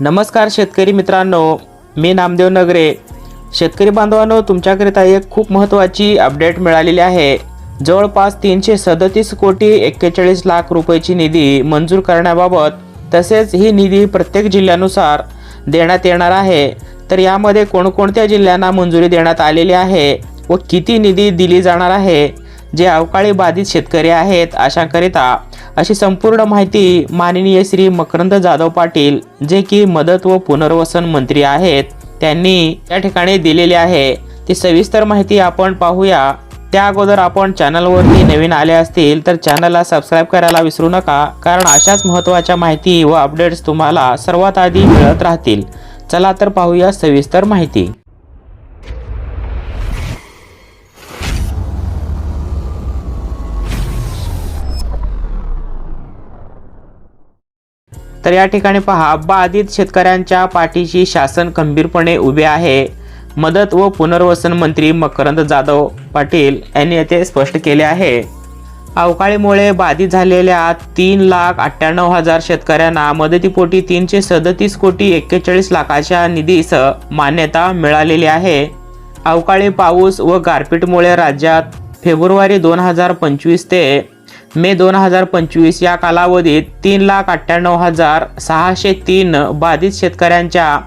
नमस्कार शेतकरी मित्रांनो मी नामदेव नगरे. शेतकरी बांधवांनो तुमच्याकरिता एक खूप महत्त्वाची अपडेट मिळालेली आहे. जवळपास तीनशे सदतीस कोटी एक्केचाळीस लाख रुपयाची निधी मंजूर करण्याबाबत तसेच ही निधी प्रत्येक जिल्ह्यानुसार देण्यात येणार आहे. तर यामध्ये कोणकोणत्या जिल्ह्यांना मंजुरी देण्यात आलेली आहे व किती निधी दिली जाणार आहे जे अवकाळी बाधित शेतकरी आहेत अशाकरिता अशी संपूर्ण माहिती माननीय श्री मकरंद जाधव पाटील जे की मदत व पुनर्वसन मंत्री आहेत त्यांनी या ठिकाणी दिलेली आहे. ती सविस्तर माहिती आपण पाहूया. त्या अगोदर आपण चॅनलवरती नवीन आले असतील तर चॅनलला सबस्क्राईब करायला विसरू नका कारण अशाच महत्त्वाच्या माहिती व अपडेट्स तुम्हाला सर्वात आधी मिळत राहतील. चला तर पाहूया सविस्तर माहिती. तर या ठिकाणी पहा बाधित शेतकऱ्यांच्या पाठीशी शासन खंबीरपणे उभे आहे. मदत व पुनर्वसन मंत्री मकरंद जाधव पाटील यांनी येथे स्पष्ट केले आहे. अवकाळीमुळे बाधित झालेल्या तीन लाख अठ्ठ्याण्णव हजार शेतकऱ्यांना मदतीपोटी तीनशे सदतीस कोटी एक्केचाळीस लाखाच्या निधीस मान्यता मिळालेली आहे. अवकाळी पाऊस व गारपीटमुळे राज्यात फेब्रुवारी दोन हजार पंचवीस ते मे दोन हजार पंचवीस या कालावधीत तीन लाख अठ्ठ्याण्णव हजार सहाशे तीन बाधित शेतकऱ्यांच्या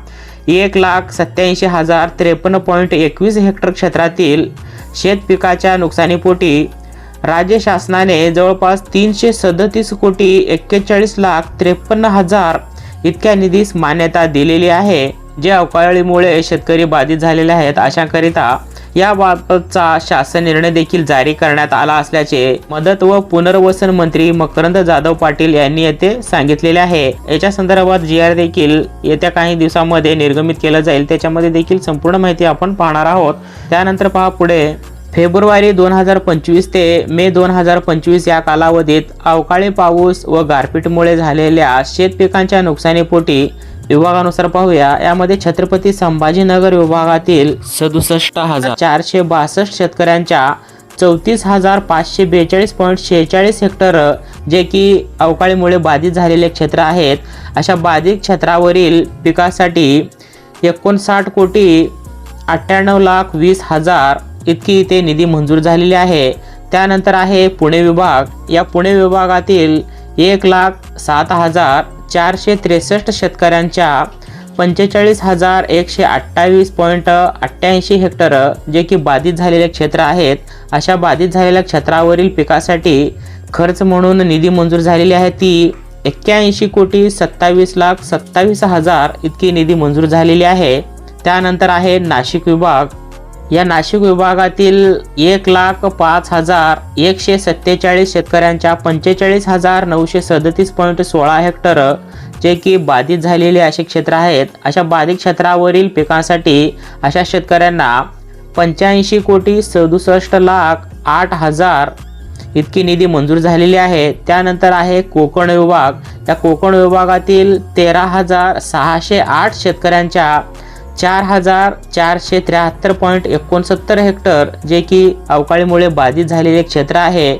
एक लाख सत्याऐंशी हजार त्रेपन्न पॉईंट एकवीस हेक्टर क्षेत्रातील शेतपिकाच्या नुकसानीपोटी राज्य शासनाने जवळपास तीनशे सदतीस कोटी एक्केचाळीस लाख त्रेपन्न हजार इतक्या निधीस मान्यता दिलेली आहे. जे अवकाळीमुळे शेतकरी बाधित झालेले आहेत अशाकरिता याबाबतचा शासन निर्णय देखील जारी करण्यात आला असल्याचे मदत व पुनर्वसन मंत्री मकरंद जाधव पाटील यांनी येथे सांगितलेले आहे. याच्या संदर्भात जी आर देखील येत्या काही दिवसामध्ये निर्गमित केलं जाईल. त्याच्यामध्ये देखील संपूर्ण माहिती आपण पाहणार आहोत. त्यानंतर पहा पुढे. फेब्रुवारी दोन हजार पंचवीस ते मे दोन हजार पंचवीस या कालावधीत अवकाळी पाऊस व गारपीटमुळे झालेल्या शेतपिकांच्या नुकसानीपोटी विभागानुसार पाहूया. यामध्ये छत्रपती संभाजीनगर विभागातील सदुसष्ट हजार. चारशे बासष्ट शेतकऱ्यांच्या चौतीस हजार पाचशे बेचाळीस पॉईंट शेहेचाळीस हेक्टर जे की अवकाळीमुळे बाधित झालेले क्षेत्र आहेत अशा बाधित क्षेत्रावरील पिकासाठी एकोणसाठ कोटी अठ्ठ्याण्णव लाख वीस हजार इतकी इथे निधी मंजूर झालेली आहे. त्यानंतर आहे पुणे विभाग. या पुणे विभागातील एक लाख सात हजार चारशे त्रेसष्ट शेतकऱ्यांच्या पंचेचाळीस हजार एकशे अठ्ठावीस पॉईंट अठ्ठ्याऐंशी हेक्टर जे की बाधित झालेले क्षेत्र आहेत अशा बाधित झालेल्या क्षेत्रावरील पिकासाठी खर्च म्हणून निधी मंजूर झालेली आहे. ती एक्क्याऐंशी कोटी सत्तावीस लाख सत्तावीस हजार इतकी निधी मंजूर झालेली आहे. त्यानंतर आहे नाशिक विभाग. या नाशिक विभागातील एक लाख पाच हजार एकशे सत्तेचाळीस शेतकऱ्यांच्या पंचेचाळीस हजार नऊशे सदतीस पॉईंट सोळा हेक्टर जे की बाधित झालेले असे क्षेत्र आहेत. अशा बाधित क्षेत्रावरील पिकांसाठी अशा शेतकऱ्यांना पंच्याऐंशी कोटी सदुसष्ट लाख आठ हजार इतकी निधी मंजूर झालेली आहे. त्यानंतर आहे कोकण विभाग. त्या कोकण विभागातील तेरा हजार सहाशे आठ शेतकऱ्यांच्या चार हजार चारशे त्र्याहत्तर पॉईंट एकोणसत्तर हेक्टर जे की अवकाळीमुळे बाधित झालेले क्षेत्र आहे.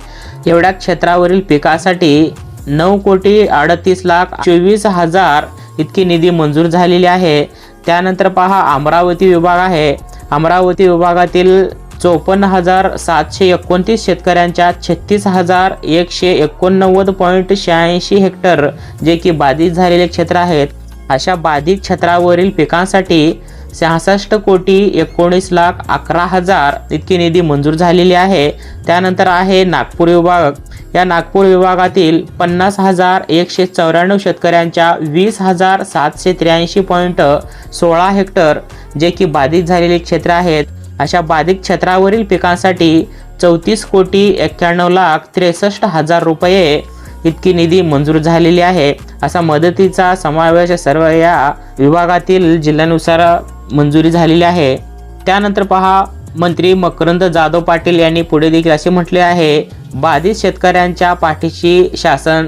एवढ्या क्षेत्रावरील पिकासाठी नऊ कोटी अडतीस लाख चोवीस हजार इतकी निधी मंजूर झालेली आहे. त्यानंतर पहा अमरावती विभाग आहे. अमरावती विभागातील चोपन्न हजार सातशे एकोणतीस शेतकऱ्यांच्या छत्तीस हजार एकशे एकोणनव्वद पॉईंट शहाऐंशी हेक्टर जे की बाधित झालेले क्षेत्र आहेत. अशा बाधित क्षेत्रावरील पिकांसाठी सहासष्ट कोटी एकोणीस लाख अकरा हजार इतकी निधी मंजूर झालेली आहे. त्यानंतर आहे नागपूर विभाग. या नागपूर विभागातील पन्नास हजार एकशे चौऱ्याण्णव शेतकऱ्यांच्या वीस हजार सातशे त्र्याऐंशी पॉईंट सोळा हेक्टर जे की बाधित झालेले क्षेत्र आहेत अशा बाधित क्षेत्रावरील पिकांसाठी चौतीस कोटी एक्क्याण्णव लाख त्रेसष्ट हजार रुपये इतकी निधी मंजूर झालेली आहे. असा मदतीचा समावेश सर्व या विभागातील जिल्ह्यानुसार मंजुरी झालेली आहे. त्यानंतर पहा मंत्री मकरंद जाधव पाटील यांनी पुढे देखील असे म्हटले आहे बाधित शेतकऱ्यांच्या पाठीशी शासन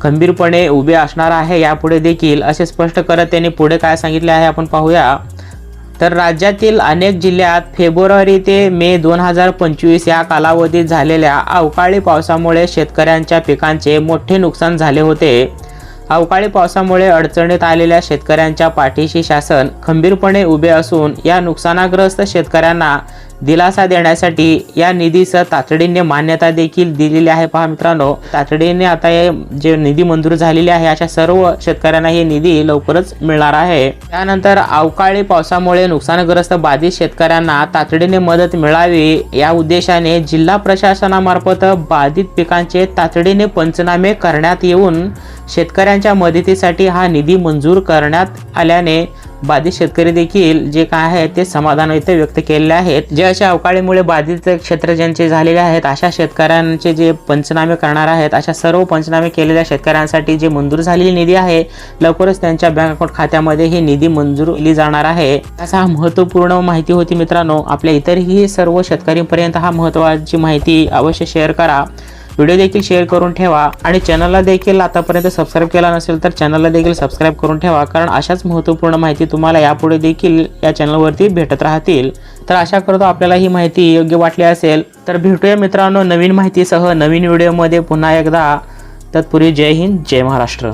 खंबीरपणे उभे असणार आहे यापुढे देखील असे स्पष्ट करत त्यांनी पुढे काय सांगितले आहे आपण पाहूया. तर राज्यातील अनेक जिल्ह्यात फेब्रुवारी ते मे दोन हजार पंचवीस या कालावधीत झालेल्या अवकाळी पावसामुळे शेतकऱ्यांच्या पिकांचे मोठे नुकसान झाले होते. अवकाळी पावसामुळे अडचणीत आलेल्या शेतकऱ्यांच्या पाठीशी शासन खंबीरपणे उभे असून या नुकसानाग्रस्त शेतकऱ्यांना दिलासा देण्यासाठी या निधीस तातडीने मान्यता देखील दिलेली आहे. पहा मित्रांनो तातडीने आता हे जे निधी मंजूर झालेली आहे अशा सर्व शेतकऱ्यांना हे निधी लवकरच मिळणार आहे. त्यानंतर अवकाळी पावसामुळे नुकसानग्रस्त बाधित शेतकऱ्यांना तातडीने मदत मिळावी या उद्देशाने जिल्हा प्रशासनामार्फत बाधित पिकांचे तातडीने पंचनामे करण्यात येऊन शेतकऱ्यांच्या मदतीसाठी हा निधी मंजूर करण्यात आल्याने बाधित शेतकरी देखील जे काय आहे ते समाधान इथे व्यक्त केलेले आहेत. जे अशा अवकाळीमुळे बाधित क्षेत्र ज्यांचे झालेले आहेत अशा शेतकऱ्यांचे जे पंचनामे करणार आहेत अशा सर्व पंचनामे केलेल्या शेतकऱ्यांसाठी जे मंजूर झालेली निधी आहे लवकरच त्यांच्या बँक अकाउंट खात्यामध्ये ही निधी मंजूर केली जाणार आहे. असा हा महत्त्वपूर्ण माहिती होती मित्रांनो. आपल्या इतरही सर्व शेतकऱ्यांपर्यंत हा महत्त्वाची माहिती अवश्य शेअर करा. व्हिडिओ देखील शेअर करून ठेवा आणि चॅनलला देखील आतापर्यंत सबस्क्राईब केला नसेल तर चॅनलला देखील सबस्क्राईब करून ठेवा कारण अशाच महत्त्वपूर्ण माहिती तुम्हाला यापुढे देखील या चॅनलवरती भेटत राहतील. तर आशा करतो आपल्याला ही माहिती योग्य वाटली असेल. तर भेटूया मित्रांनो नवीन माहितीसह नवीन व्हिडिओमध्ये पुन्हा एकदा. तत्पूर्वी जय हिंद जय महाराष्ट्र.